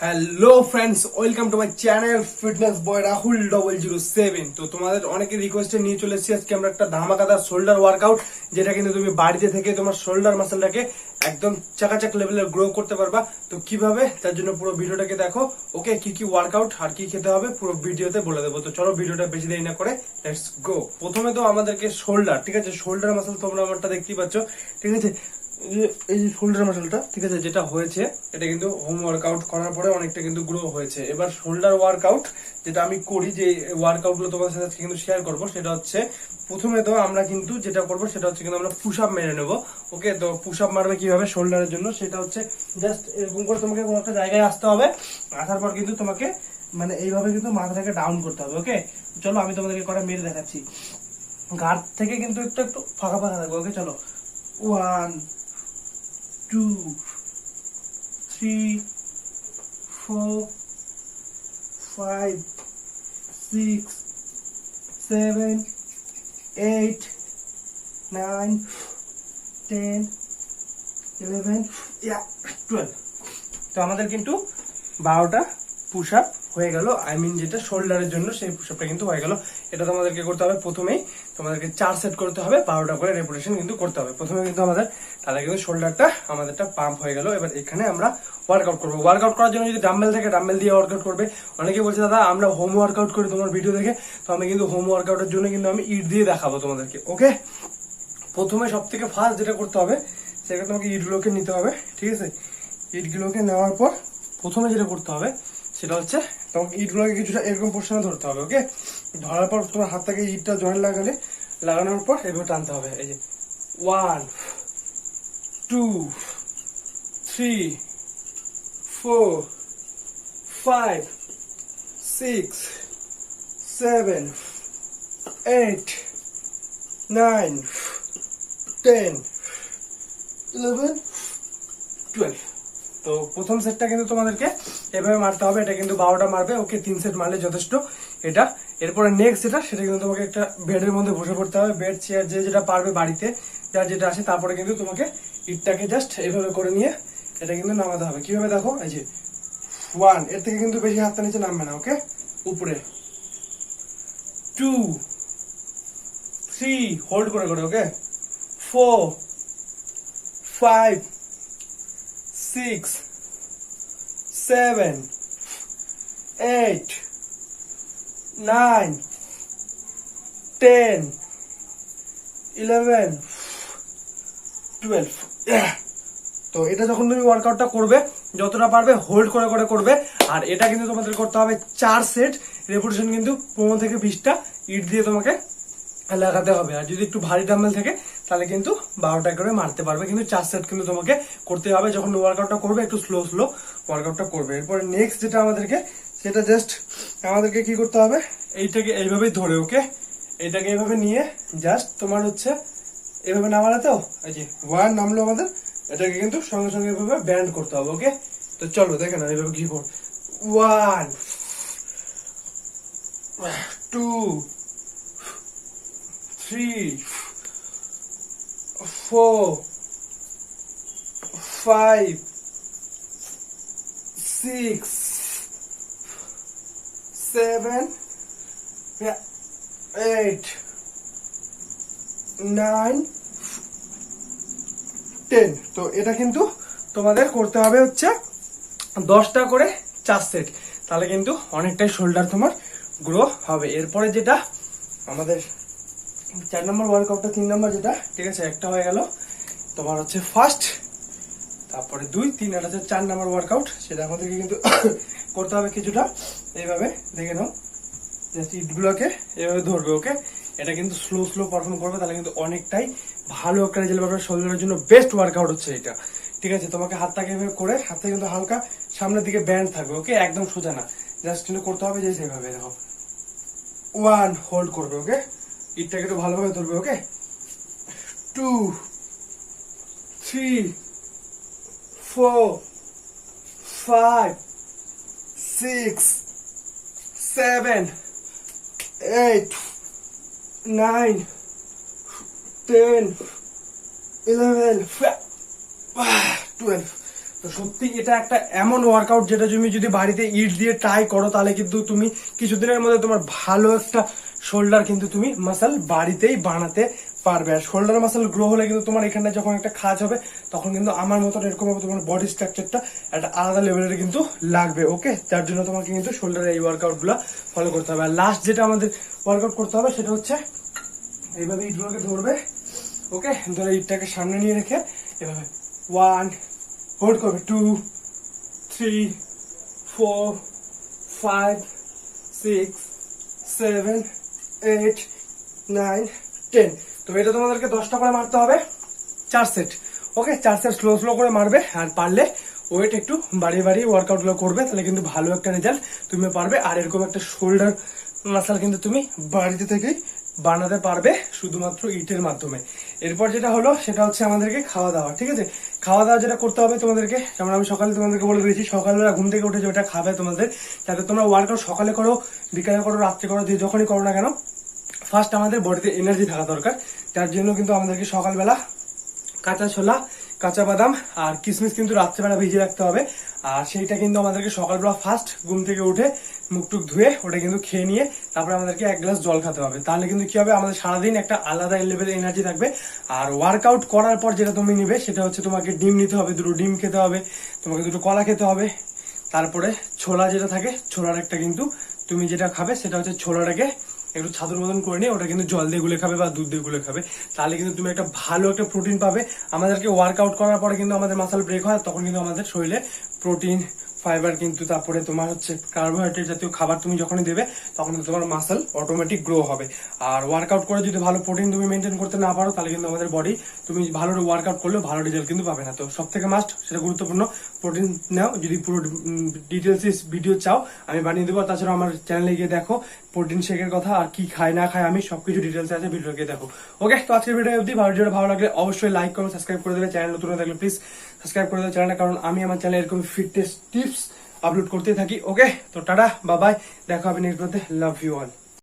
Hello friends welcome to my channel fitness boy Rahul double zero seven তো তোমাদের অনেকের রিকোয়েস্টে নিয়ে চলে এসেছি আজকে আমরা একটা ধামাকাদার শোল্ডার ওয়ার্কআউট যেটা কিন্তু তুমি বাড়িতে থেকে তোমার শোল্ডার মাসেলটাকে একদম চাকাচাক লেভেলের গ্রো করতে পারবা। তো কীভাবে? তার জন্য পুরো ভিডিওটাকে দেখো। ওকে, কি কি ওয়ার্কআউট আর কি খেতে হবে পুরো ভিডিওতে বলে দেবো। তো চলো ভিডিওটা বেশি দেরি না করে লেটস গো প্রথমে তো আমাদেরকে শোল্ডার ঠিক আছে? শোল্ডার মাসেল তোমরা আমারটা দেখতেই পাচ্ছ। ঠিক আছে? এই যে- শোল্ডার মাসেলটা ঠিক আছে, যেটা হয়েছে, এটা কিন্তু হোম ওয়ার্কআউট করার পরে অনেকটা কিন্তু গ্রো হয়েছে। এবার শোল্ডার ওয়ার্কআউট যেটা আমি করি যে ওয়ার্কআউটগুলো তোমাদের সাথে কিন্তু শেয়ার করব, সেটা হচ্ছে, প্রথমে তো আমরা কিন্তু যেটা করব, সেটা হচ্ছে কিন্তু আমরা পুশ আপ মেরে নেব। ওকে তো পুশ আপ মারবে কীভাবে শোল্ডারের জন্য? সেটা হচ্ছে জাস্ট এরকম করে তোমাকে কোনো একটা জায়গায় আসতে হবে, আসার পর কিন্তু তোমাকে মানে এইভাবে কিন্তু মাথাটাকে ডাউন করতে হবে ওকে চলো, আমি তোমাদেরকে কটা মেরে দেখাচ্ছি। গার্ড থেকে কিন্তু একটু একটু ফাঁকা ফাঁকা থাকবে ওকে চলো। One two three four five six seven eight nine ten eleven yeah twelve তো আমাদের কিন্তু বারোটা পুশ আপ হয়ে গেল। আই মিন যেটা শোল্ডারের জন্য সেই পুশ আপটা কিন্তু হয়ে গেল। এটা তোমাদেরকে করতে হবে। প্রথমেই তোমাদেরকে চার সেট করতে হবে, বারোটা করে রেপুটেশন কিন্তু করতে হবে। প্রথমে কিন্তু আমাদের, তাহলে কিন্তু শোল্ডারটা আমাদেরটা পাম্প হয়ে গেল। এবার এখানে আমরা ওয়ার্কআউট করব। ওয়ার্কআউট করার জন্য যদি ডাম্বেল থাকে ডাম্বেল দিয়ে ওয়ার্কআউট করবে। অনেকে বলছে, দাদা, আমরা হোম ওয়ার্কআউট করি তোমার ভিডিও দেখে। তো আমি কিন্তু হোম ওয়ার্কআউটের জন্য কিন্তু আমি ইট দিয়ে দেখাবো তোমাদেরকে ওকে প্রথমে সব থেকে ফার্স্ট যেটা করতে হবে সেটা তোমাকে ইটগুলোকে নিতে হবে, ঠিক আছে? ইটগুলোকে নেওয়ার পর প্রথমে যেটা করতে হবে, সেটা হচ্ছে তোমাকে ইটগুলোকে কিছুটা এরকম পোর্শনে ধরতে হবে ওকে ধরার পর তোমার হাত থেকে ইটটা জয়েন্ট লাগালে, লাগানোর পর এভাবে টানতে হবে, এই যে one two three four five six seven eight nine ten eleven twelve তো প্রথম সেটটা কিন্তু তোমাদেরকে এভাবে মারতে হবে। এটা কিন্তু বারোটা মারবে। ওকে, তিন সেট মারলে যথেষ্ট এটা। এরপরে নেক্সট যেটা, সেটা কিন্তু তোমাকে একটা বেডের মধ্যে বসে পড়তে হবে। বেড চেয়ার যে যেটা পারবে বাড়িতে, যার যেটা আসে, তারপরে কিন্তু তোমাকে ইটটাকে জাস্ট এভাবে করে নিয়ে এটা কিন্তু নামাতে হবে। কীভাবে দেখো? এই যে ওয়ানের থেকে কিন্তু বেশি হাতটা নিচে নামবে না ওকে উপরে। টু থ্রি হোল্ড করে করে okay four five six seven eight nine ten eleven twelve তো এটা যখন তুমি ওয়ার্কআউটটা করবে, যতটা পারবে হোল্ড করে করে করবে, আর এটা কিন্তু তোমাদের করতে হবে চার সেট রেপুটেশন কিন্তু পনেরো থেকে বিশটা ইট দিয়ে তোমাকে লাগাতে হবে। আর যদি একটু ভারী ডাম্বেল থাকে তাহলে কিন্তু বারোটা করে মারতে পারবে। কিন্তু চার সেট কিন্তু তোমাকে করতে হবে। যখন ওয়ার্কআউটটা করবে একটু স্লো স্লো ওয়ার্কআউটটা করবে। এরপরে নেক্সট যেটা আমাদেরকে সেটা জাস্ট আমাদেরকে কি করতে হবে? এইটাকে এইভাবেই ধরে ওকে এইটাকে এইভাবে নিয়ে জাস্ট তোমার হচ্ছে এভাবে নামালে তো এই যে ওয়ান নামলো আমাদের এটাকে কিন্তু সঙ্গে সঙ্গে এভাবে ব্যান্ড করতে হবে ওকে তো চলো দেখে না এইভাবে কি কর one two three, four, five, six, seven, eight, nine, ten তো এটা কিন্তু তোমাদের করতে হবে হচ্ছে দশটা করে চার সেট তাহলে কিন্তু অনেকটাই শোল্ডার তোমার গ্রো হবে। এরপরে যেটা আমাদের চার নম্বর ওয়ার্কআউটটা তিন নম্বর যেটা, ঠিক আছে, একটা হয়ে গেল। তোমার হচ্ছে ফার্স্ট তারপরে দুই, তিন, আর হচ্ছে চার নম্বর ওয়ার্কআউট সেটা আমাদেরকে কিন্তু করতে হবে কিছুটা। এইভাবে দেখে নাও ইটগুলোকে এভাবে ধরবে ওকে এটা কিন্তু স্লো স্লো পারফর্ম করবে, তাহলে কিন্তু অনেকটাই ভালো একটা রেজাল্ট পাবে শরীরের জন্য বেস্ট ওয়ার্কআউট হচ্ছে এটা। ঠিক আছে, তোমাকে হাতটাকে এভাবে করে, হাতটা কিন্তু হালকা সামনের দিকে ব্যান্ড থাকবে ওকে একদম সোজা না। জাস্ট কিন্তু করতে হবে যে সেভাবে দেখো। ওয়ান হোল্ড করবে ওকে ইটটাকে একটু ভালোভাবে ধরবে, okay? Two three four five six seven eight nine ten eleven twelve তো সত্যি এটা একটা এমন ওয়ার্কআউট যেটা তুমি যদি বাড়িতে ইট দিয়ে ট্রাই করো, তাহলে কিন্তু তুমি কিছুদিনের মধ্যে তোমার ভালো একটা শোল্ডার কিন্তু তুমি মাসাল বাড়িতেই বানাতে পারবে। আর শোল্ডার মাসাল গ্রো হলে কিন্তু তোমার এখানে যখন একটা খাজ হবে, তখন কিন্তু আমার মতন এরকম হবে তোমার বডি স্ট্রাকচারটা একটা আলাদা লেভেলের কিন্তু লাগবে ওকে যার জন্য তোমাকে কিন্তু শোল্ডারের এই ওয়ার্কআউটগুলো ফলো করতে হবে। আর লাস্ট যেটা আমাদের ওয়ার্কআউট করতে হবে, সেটা হচ্ছে এইভাবে ইটগুলোকে ধরবে ওকে ধরে ইটটাকে সামনে নিয়ে রেখে এভাবে ওয়ান হোল্ড করবে two three four five six seven eight nine ten তো এটা তোমাদেরকে দশটা করে মারতে হবে। চার সেট ওকে চার সেট স্লো স্লো করে মারবে আর পারলে ওয়েট একটু বাড়িয়ে বাড়িয়ে ওয়ার্কআউটগুলো করবে, তাহলে কিন্তু ভালো একটা রেজাল্ট তুমি পারবে। আর এরকম একটা শোল্ডার মাসাল কিন্তু তুমি বাড়িতে থেকেই বানাতে পারবে শুধুমাত্র ইটের মাধ্যমে। এরপর যেটা হলো, সেটা হচ্ছে আমাদেরকে খাওয়া দাওয়া, ঠিক আছে? খাওয়া দাওয়া যেটা করতে হবে তোমাদেরকে, যেমন আমি সকালে তোমাদেরকে বলে দিয়েছি, সকালবেলা ঘুম থেকে উঠে যেটা খাবে তোমাদের যাতে তোমরা ওয়ার্কআউট সকালে করো, বিকালে করো, রাত্রে করো, যে যখনই করো না কেন ফার্স্ট আমাদের বডিতে এনার্জি থাকা দরকার। তার জন্য কিন্তু আমাদেরকে সকালবেলা কাঁচা ছোলা, কাঁচা বাদাম আর কিশমিশ কিন্তু রাত্রেবেলা ভিজিয়ে রাখতে হবে। আর সেইটা কিন্তু আমাদেরকে সকালবেলা ফার্স্ট ঘুম থেকে উঠে মুখ টুক ধুয়ে ওটা কিন্তু খেয়ে নিয়ে তারপরে আমাদেরকে এক গ্লাস জল খেতে হবে। তাহলে কিন্তু কি হবে? আমাদের সারাদিন একটা আলাদা লেভেলের এনার্জি থাকবে। আর ওয়ার্কআউট করার পর যেটা তুমি নিবে, সেটা হচ্ছে তোমাকে ডিম নিতে হবে, দুটো ডিম খেতে হবে, তোমাকে দুটো কলা খেতে হবে। তারপরে ছোলা যেটা থাকে, ছোলার একটা কিন্তু তুমি যেটা খাবে, সেটা হচ্ছে ছোলাটাকে একটু ছাতুর মতন করে নিয়ে ওটা কিন্তু জল দিয়ে গুলে খাবে বা দুধ দিয়ে গুলে খাবে। তাহলে কিন্তু তুমি একটা ভালো একটা প্রোটিন পাবে। আমাদেরকে ওয়ার্কআউট করার পরে কিন্তু আমাদের মাসাল ব্রেক হয়, তখন কিন্তু আমাদের শরীরে প্রোটিন ফাইবার কিন্তু তারপরে তোমার হচ্ছে কার্বোহাইড্রেট জাতীয় খাবার তুমি যখনই দেবে, তখন তোমার মাসেল অটোমেটিক গ্রো হবে। আর ওয়ার্কআউট করে যদি ভালো প্রোটিন তুমি মেনটেন করতে না পারো, তাহলে কিন্তু আমাদের বডি তুমি ভালো ওয়ার্কআউট করলেও ভালো রেজাল্ট কিন্তু পাবে না। তো সব থেকে মাস্ট সেটা গুরুত্বপূর্ণ প্রোটিন নাও। যদি পুরো ডিটেলস ভিডিও চাও, আমি বানিয়ে দেবো। তাছাড়া আমার চ্যানেলে গিয়ে দেখো প্রোটিন শেকের কথা, আর কি খায় না খায় আমি সবকিছু ডিটেলস আছে ভিডিও গিয়ে দেখো। ওকে তো আজকের ভিডিও অবধি। ভিডিওটা ভালো লাগলে অবশ্যই লাইক করো সাবস্ক্রাইব করে দেবে। চ্যানেল নতুন থাকলে প্লিজ সাবস্ক্রাইব করে দাও চ্যানেলটা কারণ আমি আমার চ্যানেলে এরকম ফিটনেস টিপস আপলোড করতে থাকি। ওকে তো টাটা বাবাই দেখা হবে নেক্সট লাভ ইউ অল